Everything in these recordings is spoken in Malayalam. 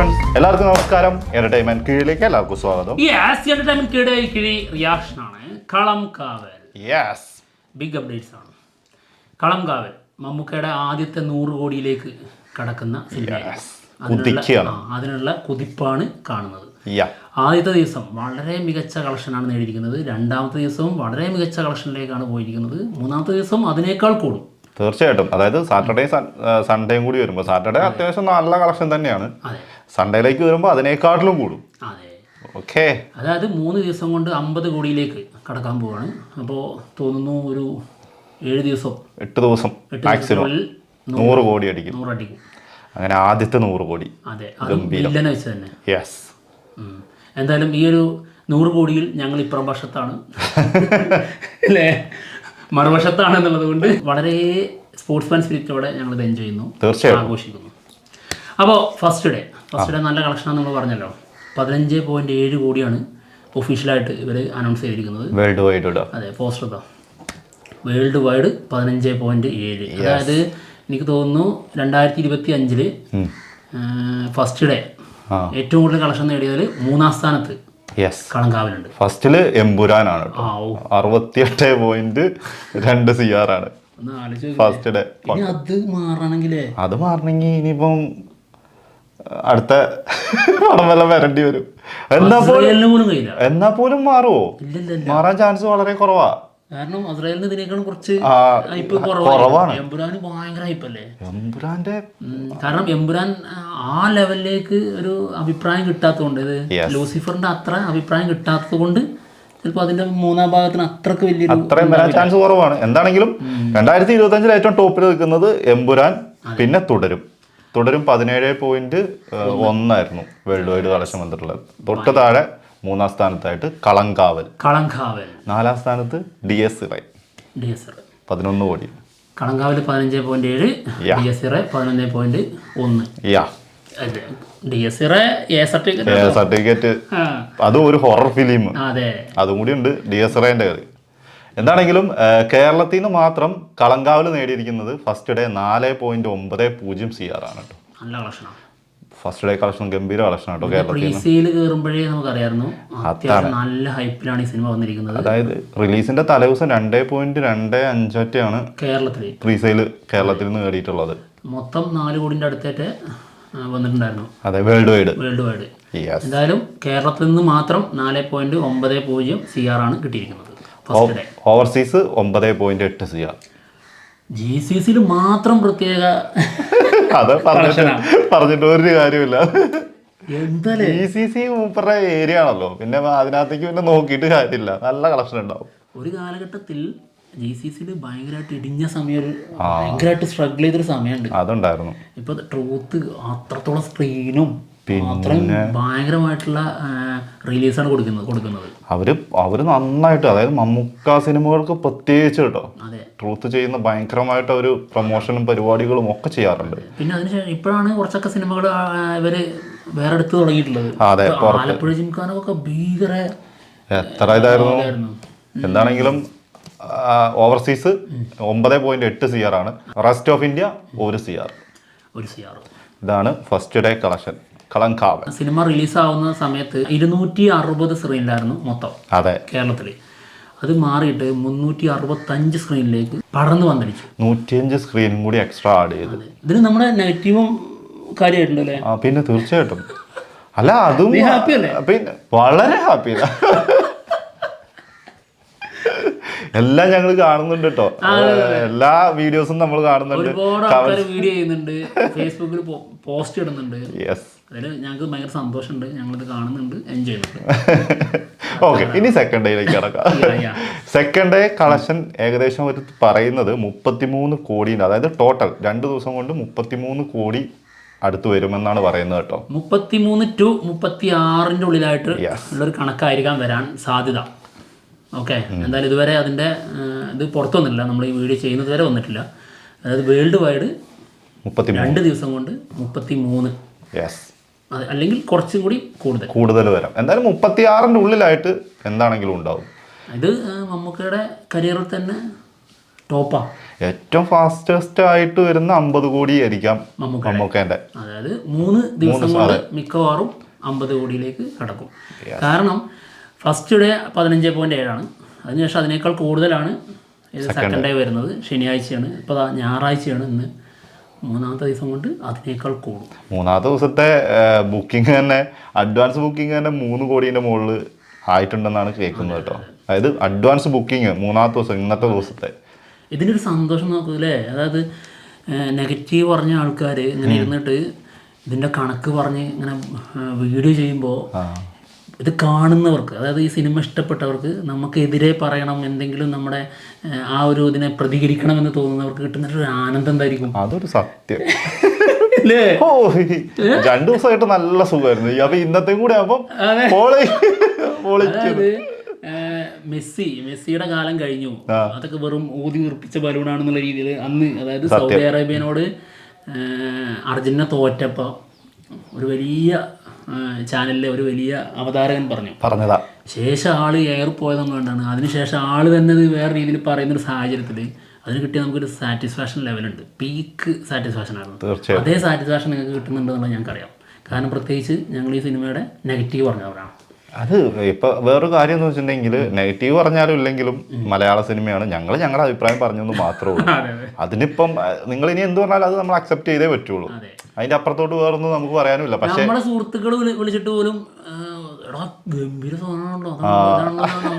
ഫ്രണ്ട്സ് എല്ലാവർക്കും നമസ്കാരം. എന്റർടൈൻമെന്റ് കീഴിലേക്ക് എല്ലാവർക്കും സ്വാഗതം. യെസ് എന്റർടൈൻമെന്റ് കിടെ കിഴി റിയാക്ഷൻ ആണ് കളം കാവൽ. യെസ് ബിഗ് അപ്ഡേറ്റ്സ് ആണ്. കളം കാവൽ മമ്മൂക്കയുടെ ആദ്യത്തെ നൂറ് കോടിയിലേക്ക് കടക്കുന്ന സിനിമ Yes. അതിനുള്ള കുതിപ്പാണ് കാണുന്നത്. ആദ്യത്തെ ദിവസം വളരെ മികച്ച കളക്ഷനാണ് നേടിയിരിക്കുന്നത്. രണ്ടാമത്തെ ദിവസവും വളരെ മികച്ച കളക്ഷനിലേക്കാണ് പോയിരിക്കുന്നത്. മൂന്നാമത്തെ ദിവസം അതിനേക്കാൾ കൂടും. തീർച്ചയായിട്ടും. അതായത് സാറ്റർഡേ സൺഡേയും കൂടി വരുമ്പോൾ സാറ്റർഡേ അത്യാവശ്യം നല്ല കളക്ഷൻ തന്നെയാണ്. സൺഡേയിലേക്ക് വരുമ്പോൾ അതിനേക്കാട്ടിലും കൂടും. ഓക്കെ അതായത് മൂന്ന് ദിവസം കൊണ്ട് അമ്പത് കോടിയിലേക്ക് കടക്കാൻ പോവാണ്. അപ്പോൾ തോന്നുന്നു ഒരു ഏഴ് ദിവസം. എട്ട് ദിവസം മാക്സിമം നൂറ് കോടി അടിക്കും. നൂറടിക്കും അങ്ങനെ ആദ്യത്തെ നൂറ് കോടി. അതെ. വെച്ച് തന്നെ. യെസ് എന്തായാലും ഈ ഒരു നൂറ് കോടിയിൽ ഞങ്ങൾ ഇപ്പുറം വർഷത്താണ് അല്ലേ? മറുവശത്താണ് എന്നുള്ളത് കൊണ്ട് വളരെ സ്പോർട്സ്മാൻ സ്പിരിറ്റോടെ ഞങ്ങൾ ഇത് എൻജോയ് ചെയ്യുന്നു. തീർച്ചയായും. ആഘോഷിക്കുന്നു. അപ്പോൾ ഫസ്റ്റ് ഡേ ഫസ്റ്റ് ഡേ നല്ല കളക്ഷനാണെന്ന് നമ്മൾ പറഞ്ഞല്ലോ. പതിനഞ്ച് പോയിന്റ് ഏഴ് കോടിയാണ് ഒഫീഷ്യലായിട്ട് ഇവർ അനൗൺസ് ചെയ്തിരിക്കുന്നത്. വേൾഡ് വൈഡ് അതെ പോസ്റ്റർ വേൾഡ് വൈഡ് പതിനഞ്ച് പോയിന്റ് ഏഴ്. അതായത് എനിക്ക് തോന്നുന്നു രണ്ടായിരത്തി ഇരുപത്തി അഞ്ചിൽ ഫസ്റ്റ് ഡേ ഏറ്റവും കൂടുതൽ കളക്ഷൻ നേടിയതിൽ മൂന്നാം സ്ഥാനത്ത്. കളങ്കാവിലുണ്ട് ഫസ്റ്റിൽ എമ്പുരാനാണ് അറുപത്തിയെട്ട് പോയിന്റ് രണ്ട് സി ആർ ആണ്. ഫസ്റ്റ് ഡേ അത് മാറണമെങ്കിലേ അത് മാറണമെങ്കിൽ ഇനിയിപ്പം അടുത്ത പടം വല്ല വരേണ്ടി വരും. എന്നാ പോലും എന്നാ പോലും മാറുമോ മാറാൻ ചാൻസ് വളരെ കുറവാ. കാരണം അസ്രായേലിന് ഇതിനേക്കാളും കുറച്ച് ഹൈപ്പ് കുറവാണ്. എംപുരാന് ഭയങ്കര ഹൈപ്പല്ലേ എംപുരാന്റെ കാരണം എംപുരാൻ ആ ലെവലിലേക്ക് ഒരു അഭിപ്രായം കിട്ടാത്തതുകൊണ്ട് ഇത് ലൂസിഫറിന്റെ അത്ര അഭിപ്രായം കിട്ടാത്തത് കൊണ്ട് ചിലപ്പോൾ അതിന്റെ മൂന്നാം ഭാഗത്തിന് അത്രയ്ക്ക് വലിയ അത്രയും വരാൻ ചാൻസ് കുറവാണ്. എന്താണെങ്കിലും രണ്ടായിരത്തി ഇരുപത്തി അഞ്ചിൽ ഏറ്റവും ടോപ്പിൽ നിൽക്കുന്നത് എമ്പുരാൻ പിന്നെ തുടരും. തുടരും പതിനേഴ് പോയിന്റ് ഒന്നായിരുന്നു വേൾഡ് വൈഡ് കളക്ഷൻ വന്നിട്ടുള്ളത് തൊട്ട് താഴെ മൂന്നാം സ്ഥാനത്തായിട്ട് കളങ്കാവൽ. കളങ്കാവൽ. നാലാം സ്ഥാനത്ത് Dies Irae Dies Irae പതിനൊന്ന് കോടി. കളങ്കാവൽ പതിനഞ്ച് പോയിന്റ് ഏഴ്. ഡി എസ് ഇറെ പതിനൊന്ന് പോയിന്റ് ഒന്ന്. യാ. അതെ. Dies Irae A certificate. Certificate അതും ഒരു ഹൊറർ ഫിലിം അതെ. അതും കൂടി ഉണ്ട് ഡി എസ് എന്താണെങ്കിലും കേരളത്തിൽ നിന്ന് മാത്രം കളങ്കാവൽ നേടിയിരിക്കുന്നത് ഫസ്റ്റ് ഡേ നാല് പോയിന്റ് ഒമ്പത് പൂജ്യം സി ആർ ആണ് കേട്ടോ. നല്ല കളക്ഷനാണ്. ഫസ്റ്റ് ഡേ കളക്ഷൻ ഗംഭീര കളക്ഷൻ ആട്ടോ കേരളത്തിൽ നിന്ന്. പ്രീസെയിൽ കയറുമ്പോഴേ നമുക്കറിയായിരുന്നു അത്യാവശ്യം നല്ല ഹൈപ്പിലാണ് ഈ സിനിമ വന്നിരിക്കുന്നത്. അതായത് റിലീസിന്റെ തലേദിവസം രണ്ടേ പോയിന്റ് രണ്ടേ അഞ്ചൊറ്റയാണ് കേരളത്തിൽ പ്രീസെയിൽ കേരളത്തിൽ നിന്ന് നേടിയിട്ടുള്ളത്. മൊത്തം നാല് കോടിന്റെ അടുത്തേറ്റ് വന്നിട്ടുണ്ടായിരുന്നു. അതെ വേൾഡ് വൈഡ് വേൾഡ് വൈഡ് എന്തായാലും കേരളത്തിൽ നിന്ന് മാത്രം നാല് പോയിന്റ് ഒമ്പത് പൂജ്യം സി ആർ ആണ് കിട്ടിയിരിക്കുന്നത്. ഓവർസീസ് ഒമ്പത് പോയിന്റ് എട്ട് സി ആർ ജി സി സിയിൽ മാത്രം പ്രത്യേക അത് പറഞ്ഞിട്ട് പറഞ്ഞിട്ട് ഒരു കാര്യമില്ല എന്തായാലും ഇ സി സി മൂപ്പറുടെ ഏരിയ ആണല്ലോ. പിന്നെ അതിനകത്തേക്ക് പിന്നെ നോക്കിയിട്ട് കാര്യമില്ല. നല്ല കളക്ഷൻ ഉണ്ടാവും. ഒരു കാലഘട്ടത്തിൽ ജി സി സിയിൽ ഭയങ്കരമായിട്ട് ഇടിഞ്ഞ സമയം ഒരു ഭയങ്കരമായിട്ട് സ്ട്രഗിൾ ചെയ്തൊരു സമയമുണ്ട്. അതുണ്ടായിരുന്നു. ഇപ്പൊ ട്രൂത്ത് അത്രത്തോളം സ്ക്രീനും അത്രയും ഭയങ്കരമായിട്ടുള്ള റിലീസാണ് കൊടുക്കുന്നത് കൊടുക്കുന്നത്. അവർ അവർ നന്നായിട്ട് അതായത് മമ്മൂക്ക സിനിമകൾക്ക് പ്രത്യേകിച്ച് കേട്ടോ. ട്രൂത്ത് ചെയ്യുന്ന ഭയങ്കരമായിട്ട് അവർ പ്രൊമോഷനും പരിപാടികളും ഒക്കെ ചെയ്യാറുണ്ട്. പിന്നെ അതിനുശേഷം ഇപ്പോഴാണ് കുറച്ചൊക്കെ സിനിമകൾ ഇവർ വേറെ എടുത്ത് തുടങ്ങിയിട്ടുള്ളത്. ആലപ്പുഴ ജിംഖാനൊക്കെ ഭീകര എത്ര ഇതായിരുന്നു. എന്താണെങ്കിലും ഓവർസീസ് ഒമ്പത് പോയിന്റ് എട്ട് സി ആർ ആണ്. റെസ്റ്റ് ഓഫ് ഇന്ത്യ ഒരു സിആർ ഒരു സി ആർ ഇതാണ് ഫസ്റ്റ് ഡേ കളക്ഷൻ കളങ്കാവൻ സിനിമ റിലീസാവുന്ന സമയത്ത് ഇരുന്നൂറ്റി അറുപത് സ്ക്രീനിലായിരുന്നു മൊത്തം അതെ. കേരളത്തിൽ അത് മാറിയിട്ട് മുന്നൂറ്റി അറുപത്തഞ്ച് സ്ക്രീനിലേക്ക് പടർന്നു വന്നിരിക്കും. നൂറ്റിയഞ്ച് സ്ക്രീനും കൂടി എക്സ്ട്രാ ആഡ് ചെയ്തു. ഇതിന് നമ്മുടെ നെഗറ്റീവും കാര്യമായിട്ടുണ്ടല്ലേ? പിന്നെ തീർച്ചയായിട്ടും. അല്ല അതും ഹാപ്പി അല്ലേ? പിന്നെ വളരെ ഹാപ്പി എല്ലാം ഞങ്ങൾ കാണുന്നുണ്ട് കേട്ടോ എല്ലാ വീഡിയോസും നമ്മൾ കാണുന്നുണ്ട്. വീഡിയോ ചെയ്യുന്നുണ്ട്. ഫേസ്ബുക്കിൽ പോസ്റ്റ് ഇടുന്നുണ്ട്. യെസ് അതിൽ ഞങ്ങൾക്ക് ഭയങ്കര സന്തോഷമുണ്ട്. ഞങ്ങളിത് കാണുന്നുണ്ട്. എൻജോയ് ചെയ്യുന്നുണ്ട്. ഓക്കെ ഇനി സെക്കൻഡ് ഡേയിലേക്ക് കിടക്കാം. സെക്കൻഡ് ഡേ കളക്ഷൻ ഏകദേശം ഒരു പറയുന്നത് മുപ്പത്തിമൂന്ന് കോടിയുടെ അതായത് ടോട്ടൽ രണ്ട് ദിവസം കൊണ്ട് മുപ്പത്തിമൂന്ന് കോടി അടുത്ത് വരുമെന്നാണ് പറയുന്നത് കേട്ടോ. മുപ്പത്തിമൂന്ന് ടു മുപ്പത്തി ആറിന്റെ ഉള്ളിലായിട്ട് ഉള്ളൊരു കണക്കായിരിക്കാൻ വരാൻ സാധ്യത. ഓക്കെ എന്തായാലും ഇതുവരെ അതിന്റെ ഇത് പുറത്തു വന്നിട്ടില്ല. നമ്മൾ ഈ വീഡിയോ ചെയ്യുന്നത് വരെ വന്നിട്ടില്ല. അതായത് വേൾഡ് വൈഡ് മുപ്പത്തിമൂന്ന്. രണ്ട് ദിവസം കൊണ്ട് മുപ്പത്തി മൂന്ന് അല്ലെങ്കിൽ കുറച്ചും കൂടി കൂടുതൽ. കൂടുതൽ വരാം. എന്തായാലും മുപ്പത്തിയാറിന്റെ ഉള്ളിലായിട്ട് എന്താണെങ്കിലും ഉണ്ടാവും. ഇത് മമ്മൂക്കയുടെ കരിയറിൽ തന്നെ ടോപ്പാ ഏറ്റവും ഫാസ്റ്റസ്റ്റ് ആയിട്ട് വരുന്ന അമ്പത് കോടി ആയിരിക്കാം മമ്മൂക്കേന്റെ അതായത് മൂന്ന് ദിവസം കൊണ്ട് മിക്കവാറും അമ്പത് കോടിയിലേക്ക് കടക്കും. കാരണം ഫസ്റ്റ് ഡേ പതിനഞ്ച് പോയിന്റ് ഏഴാണ്. അതിനുശേഷം അതിനേക്കാൾ കൂടുതലാണ് ഇത് സെക്കൻഡ് ഡേ വരുന്നത്. ശനിയാഴ്ചയാണ്. ഇപ്പോൾ ഞായറാഴ്ചയാണ് ഇന്ന്. മൂന്നാമത്തെ ദിവസം കൊണ്ട് അതിനേക്കാൾ കൂടും. മൂന്നാമത്തെ ദിവസത്തെ ബുക്കിംഗ് തന്നെ അഡ്വാൻസ് ബുക്കിംഗ് തന്നെ മൂന്ന് കോടീന്റെ മുകളിൽ ആയിട്ടുണ്ടെന്നാണ് കേൾക്കുന്നത് കേട്ടോ. അതായത് അഡ്വാൻസ് ബുക്കിംഗ് മൂന്നാമത്തെ ദിവസം ഇന്നത്തെ ദിവസത്തെ. ഇതിനൊരു സന്തോഷം നോക്കൂലേ അതായത് നെഗറ്റീവ് പറഞ്ഞ ആൾക്കാർ ഇങ്ങനെ ഇരുന്നിട്ട് ഇതിന്റെ കണക്ക് പറഞ്ഞ് ഇങ്ങനെ വീഡിയോ ചെയ്യുമ്പോൾ ഇത് കാണുന്നവർക്ക് അതായത് ഈ സിനിമ ഇഷ്ടപ്പെട്ടവർക്ക് നമുക്കെതിരെ പറയണം എന്തെങ്കിലും നമ്മുടെ ആ ഒരു ഇതിനെ പ്രതികരിക്കണം എന്ന് തോന്നുന്നവർക്ക് കിട്ടുന്ന ഒരു ആനന്ദം എന്തായിരിക്കും? അതൊരു സത്യം. ഓ രണ്ടു ദിവസമായിട്ട് നല്ല സുഖമായിരുന്നു. അപ്പൊ ഇന്നത്തെ കൂടെ ആവുമ്പം മെസ്സി മെസ്സിയുടെ കാലം കഴിഞ്ഞു. അതൊക്കെ വെറും ഊതി ഉറപ്പിച്ച ബലൂണാണെന്നുള്ള രീതിയിൽ അന്ന് അതായത് സൗദി അറേബ്യനോട് അർജന്റീന തോറ്റപ്പോൾ ഒരു വലിയ ചാനലിലെ ഒരു വലിയ അവതാരകൻ പറഞ്ഞു. പറഞ്ഞതാ. ശേഷം ആൾ എയർ പോയതൊന്നും വേണ്ടാണ് അതിനുശേഷം ആൾ തന്നെ ഇത് വേറെ രീതിയിൽ പറയുന്ന ഒരു സാഹചര്യത്തിൽ അതിന് കിട്ടിയ നമുക്കൊരു സാറ്റിസ്ഫാക്ഷൻ ലെവലുണ്ട് പീക്ക് സാറ്റിസ്ഫാക്ഷൻ ആയിരുന്നു. അതേ സാറ്റിസ്ഫാക്ഷൻ നിങ്ങൾക്ക് കിട്ടുന്നുണ്ടെന്നുള്ളത് ഞങ്ങൾക്കറിയാം. കാരണം പ്രത്യേകിച്ച് ഞങ്ങൾ ഈ സിനിമയുടെ നെഗറ്റീവ് പറഞ്ഞവരാണ്. അത് ഇപ്പൊ വേറൊരു കാര്യം എന്ന് വെച്ചിട്ടുണ്ടെങ്കിൽ നെഗറ്റീവ് പറഞ്ഞാലും ഇല്ലെങ്കിലും മലയാള സിനിമയാണ്. ഞങ്ങൾ ഞങ്ങളുടെ അഭിപ്രായം പറഞ്ഞെന്ന് മാത്രമേ ഉള്ളൂ. അതെ അതെ. അതിനിപ്പം നിങ്ങൾ ഇനി എന്ത് പറഞ്ഞാലും അത് നമ്മൾ അക്സെപ്റ്റ് ചെയ്തേ പറ്റുള്ളൂ. അതെ. അതിന്റെ അപ്പുറത്തോട്ട് വേറൊന്നും നമുക്ക് പറയാനുമില്ല. പക്ഷേ നമ്മുടെ സുഹൃത്തുക്കൾ വിളി വിളിച്ചിട്ട് പോലും എടാ ഗംഭീര സാധനമാണല്ലോ.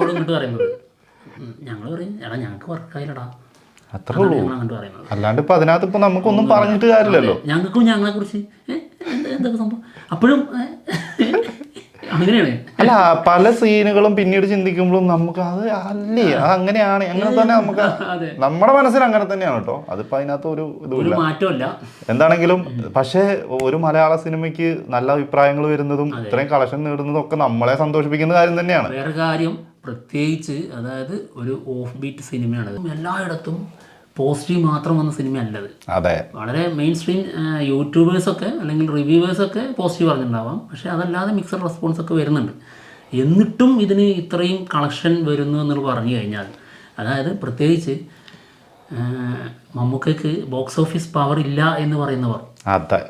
ഇങ്ങോട്ട് പറയുന്നത്. ഞങ്ങൾ പറയും എടാ ഞങ്ങൾക്ക് വർക്കായില്ലടാ. അത്രേ ഉള്ളൂ. അല്ലാണ്ട് ഇപ്പൊ അതിനകത്ത് ഇപ്പൊ നമുക്കൊന്നും പറഞ്ഞിട്ട് കാര്യമില്ലല്ലോ. ഞങ്ങൾക്കും ഞങ്ങളെ കുറിച്ച് എന്തൊക്കെ സംഭവം? അപ്പോഴും അങ്ങനെയാണ്. അല്ല പല സീനുകളും പിന്നീട് ചിന്തിക്കുമ്പോഴും നമുക്ക് അത് അല്ലേ? അത് അങ്ങനെയാണ്. അങ്ങനെ തന്നെ നമുക്ക് നമ്മുടെ മനസ്സിൽ അങ്ങനെ തന്നെയാണ് കേട്ടോ. അതിപ്പോ അതിനകത്ത് ഒരു ഇതുമില്ല. മാറ്റമല്ല എന്താണെങ്കിലും പക്ഷേ ഒരു മലയാള സിനിമയ്ക്ക് നല്ല അഭിപ്രായങ്ങൾ വരുന്നതും ഇത്രയും കളക്ഷൻ നേടുന്നതും ഒക്കെ നമ്മളെ സന്തോഷിപ്പിക്കുന്ന കാര്യം തന്നെയാണ്. വേറെ കാര്യം പ്രത്യേകിച്ച് അതായത് ഒരു ഓഫ് ബീറ്റ് സിനിമയാണ്. എല്ലായിടത്തും പോസിറ്റീവ് മാത്രം വന്ന സിനിമ സിനിമയല്ലത്. അതെ. വളരെ മെയിൻ സ്ട്രീം യൂട്യൂബേഴ്സൊക്കെ അല്ലെങ്കിൽ റിവ്യൂവേഴ്സൊക്കെ പോസിറ്റീവ് പറഞ്ഞിട്ടുണ്ടാവാം. പക്ഷേ അതല്ലാതെ മിക്സഡ് റെസ്പോൺസ് ഒക്കെ വരുന്നുണ്ട്. എന്നിട്ടും ഇതിന് ഇത്രയും കളക്ഷൻ വരുന്നു എന്ന് പറഞ്ഞു കഴിഞ്ഞാൽ അതായത് പ്രത്യേകിച്ച് മമ്മൂക്കയ്ക്ക് ബോക്സ് ഓഫീസ് പവർ ഇല്ല എന്ന് പറയുന്നവർ അതെ.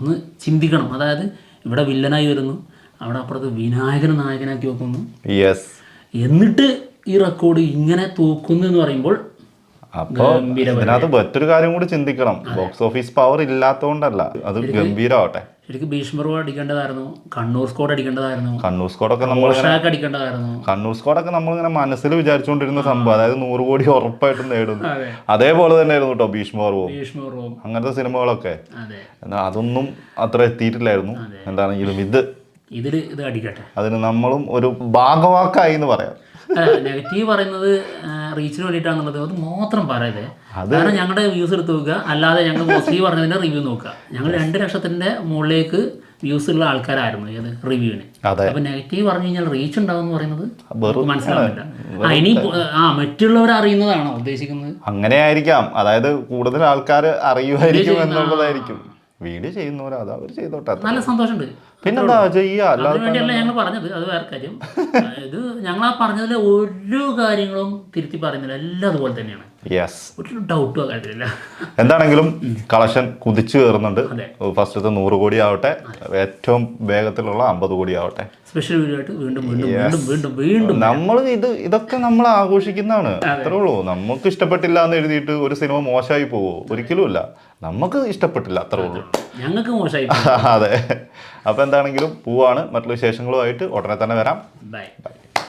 ഒന്ന് ചിന്തിക്കണം. അതായത് ഇവിടെ വില്ലനായി വരുന്നു അവിടെ അപ്പുറത്ത് വിനായകൻ നായകനാക്കി വെക്കുന്നു. യെസ് എന്നിട്ട് ഈ റെക്കോർഡ് ഇങ്ങനെ തൂക്കുന്നു എന്ന് പറയുമ്പോൾ അപ്പൊ ഇതിനകത്ത് മറ്റൊരു കാര്യം കൂടി ചിന്തിക്കണം. ബോക്സ് ഓഫീസ് പവർ ഇല്ലാത്തതുകൊണ്ടല്ല അത് ഗംഭീരമാവട്ടെ ശരിക്കും ഭീഷ്മർവ് അടിക്കേണ്ടതായിരുന്നു. കണ്ണൂർ സ്കോഡ് അടിക്കേണ്ടതായിരുന്നു. കണ്ണൂർ സ്കോഡൊക്കെ നമ്മൾ ഇങ്ങനെ അടിക്കേണ്ടതായിരുന്നു. കണ്ണൂർ സ്കോഡൊക്കെ നമ്മളിങ്ങനെ മനസ്സിൽ വിചാരിച്ചുകൊണ്ടിരുന്ന സംഭവം. അതായത് നൂറ് കോടി ഉറപ്പായിട്ടും നേടുന്നു. അതേപോലെ തന്നെയായിരുന്നു കേട്ടോ ഭീഷ്മർവും ഭീഷ്മർവും അങ്ങനത്തെ സിനിമകളൊക്കെ. അതെ. അതൊന്നും അത്ര എത്തിയിട്ടില്ലായിരുന്നു. എന്താണെങ്കിലും ഇത് ഇതിൽ ഇത് അടിക്കട്ടെ. അതിന് നമ്മളും ഒരു ഭാഗവാക്കായി എന്ന് പറയാം. നെഗറ്റീവ് പറയുന്നത് റീച്ചിന് വേണ്ടിയിട്ടാണെന്നുള്ളത് അത് മാത്രം പറയത് കാരണം ഞങ്ങളുടെ വ്യൂസ് എടുത്ത് നോക്കുക. അല്ലാതെ ഞങ്ങൾ പോസിറ്റീവ് പറഞ്ഞതിന്റെ റിവ്യൂ നോക്കുക. ഞങ്ങൾ രണ്ട് ലക്ഷത്തിന്റെ മുകളിലേക്ക് വ്യൂസ് ഉള്ള ആൾക്കാരായിരുന്നു ഏത് റിവ്യൂവിന്. അപ്പൊ നെഗറ്റീവ് പറഞ്ഞു കഴിഞ്ഞാൽ റീച്ച് ഉണ്ടാവും എന്ന് പറയുന്നത് മനസ്സിലാവില്ല. ആ ഇനി ആ മറ്റുള്ളവർ അറിയുന്നതാണോ ഉദ്ദേശിക്കുന്നത്? അങ്ങനെ ആയിരിക്കാം. അതായത് കൂടുതൽ ആൾക്കാർ അറിയുമായിരിക്കും എന്നുള്ളതായിരിക്കും. വീഡിയോ ചെയ്യുന്നവരാ അത് അവർ ചെയ്തോട്ടെ. നല്ല സന്തോഷമുണ്ട്. പിന്നെന്താ വേണ്ടിയല്ല ഞങ്ങൾ പറഞ്ഞത്. അത് വേറെ കാര്യം. ഇത് ഞങ്ങൾ ആ പറഞ്ഞതിലെ ഒരു കാര്യങ്ങളും തിരുത്തി പറയുന്നില്ല. എല്ലാം അതുപോലെ തന്നെയാണ്. യെസ് ഒരു ഡൗട്ടും കാര്യത്തിലില്ല എന്താണെങ്കിലും കളക്ഷൻ കുതിച്ചു കയറുന്നുണ്ട്. ഫസ്റ്റത്തെ നൂറ് കോടി ആവട്ടെ. ഏറ്റവും വേഗത്തിലുള്ള അമ്പത് കോടി ആവട്ടെ. സ്പെഷ്യൽ വീഡിയോ ആയിട്ട് വീണ്ടും വീണ്ടും വീണ്ടും വീണ്ടും വീണ്ടും. നമ്മൾ ഇത് ഇതൊക്കെ നമ്മൾ ആഘോഷിക്കുന്നതാണ്. അത്രേ ഉള്ളൂ. നമുക്ക് ഇഷ്ടപ്പെട്ടില്ല എന്ന് എഴുതിയിട്ട് ഒരു സിനിമ മോശമായി പോവോ? ഒരിക്കലും ഇല്ല നമുക്ക് ഇഷ്ടപ്പെട്ടില്ല അത്രേ ഉള്ളൂ. ഞങ്ങൾക്ക് മോശമായി അതെ. അപ്പൊ എന്താണെങ്കിലും പൂവാണ് മറ്റുള്ള വിശേഷങ്ങളുമായിട്ട് ഉടനെ തന്നെ വരാം. Bye bye